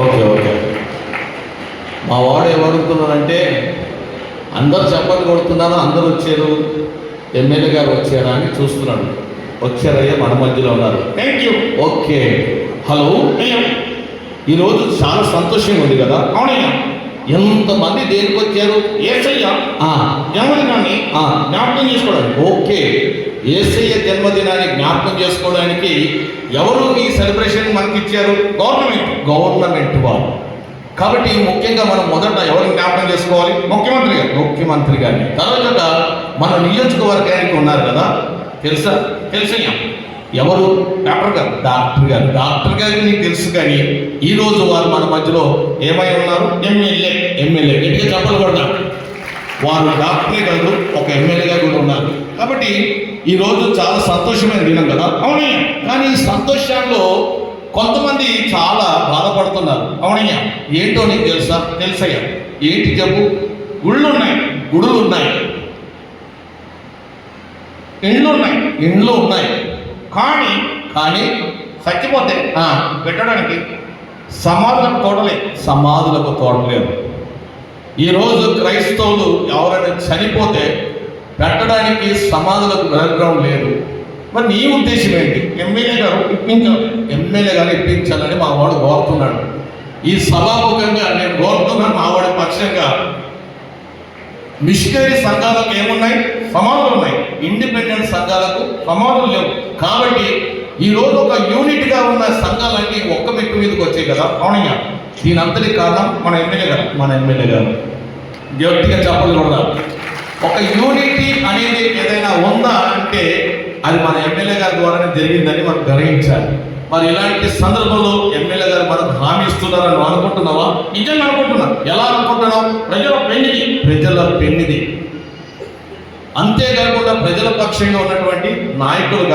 Okay okay. మా వాడు ఏమడుగుతున్నాడంటే అందరు చప్పట్లు కొడుతున్నారు అందరూ వచ్చారు ఎమ్మెల్యే గారు వచ్చారా అని చూస్తున్నాడు. వచ్చారయ్యా మన మధ్యలో ఉన్నారు. Thank you okay. హలో? ఈరోజు చాలా సంతోషంగా ఉంది కదా? అవునయ్యా. ఎంతమంది దేనికి వచ్చారు? ఏసయ్య. ఆ, జన్మదినాన్ని ఆ. జ్ఞాపకం చేసుకోవడానికి. ఓకే. ఏసయ్య జన్మదినాన్ని జ్ఞాపకం చేసుకోవడానికి ఎవరు ఈ సెలబ్రేషన్ మనకి ఇచ్చారు గవర్నమెంట్. గవర్నమెంట్ వారు కాబట్టి ముఖ్యంగా మనం మొదట ఎవరిని జ్ఞాపకం చేసుకోవాలి? ముఖ్యమంత్రి గారు ముఖ్యమంత్రి గారిని. తర్వాత మన నియోజకవర్గానికి ఉన్నారు కదా? తెలుసా? తెలుసయ్యా. ఎవరు? డాక్టర్ గారు. డాక్టర్ గారు. డాక్టర్ గారికి నీకు తెలుసు కానీ ఈ రోజు వారు మన మధ్యలో ఏమై ఉన్నారు? ఎమ్మెల్యే. ఎమ్మెల్యే. గట్టిగా చెప్పలు కూడా వారు డాక్టరే కాదు ఒక ఎమ్మెల్యేగా కూడా ఉన్నారు. కాబట్టి ఈ రోజు చాలా సంతోషమైన దినం కదా? అవునయ్యా. కానీ ఈ సంతోషాల్లో కొంతమంది చాలా బాధపడుతున్నారు. అవునయ్యా. ఏంటో నీకు తెలుసా? తెలుసయ్యా. ఏంటి చెప్పు? గుళ్ళు ఉన్నాయి గుడులు ఉన్నాయి. ఇండ్లు ఉన్నాయి ఇండ్లు ఉన్నాయి. కానీ కానీ చచ్చిపోతే పెట్టడానికి సమాధులకు తోడలేదు. సమాధులకు తోడలేరు ఈరోజు క్రైస్తవులు ఎవరైనా చనిపోతే పెట్టడానికి సమాధులకు బ్యాక్గ్రౌండ్ లేదు. మరి నీ ఉద్దేశం ఏంటి? ఎమ్మెల్యే గారు ఇప్పించాలి. ఎమ్మెల్యే గారు ఇప్పించాలని మా వాడు కోరుతున్నాడు. ఈ సభాముఖంగా నేను కోరుతున్నాను మా వాడి పక్షంగా. మిషనరీ సంఘాలకు ఏమున్నాయి? సమాధులు ఉన్నాయి. ఇండిపెండెంట్ సంఘాలకు సమాధులు లేవు. కాబట్టి ఈ రోజు ఒక యూనిట్గా ఉన్న సంఘాలన్నీ ఒక్క మెట్టు మీదకి వచ్చాయి కదా? అవునయ్యా. దీని అంతటి కారణం మన ఎమ్మెల్యే గారు. మన ఎమ్మెల్యే గారు. గట్టిగా చెప్పలు కూడా ఒక యూనిటీ అనేది ఏదైనా ఉందా అంటే అది మన ఎమ్మెల్యే గారి ద్వారానే జరిగిందని మనం గ్రహించాలి. మరి ఇలాంటి సందర్భంలో ఎమ్మెల్యే గారు మనకు హామీ ఇస్తున్నారని అనుకుంటున్నావా? నిజంగా అనుకుంటున్నా. ఎలా అనుకుంటున్నావు? ప్రజల పెన్నిది. ప్రజల పెన్నిది. అంతేకాకుండా ప్రజల పక్షంగా ఉన్నటువంటి నాయకులు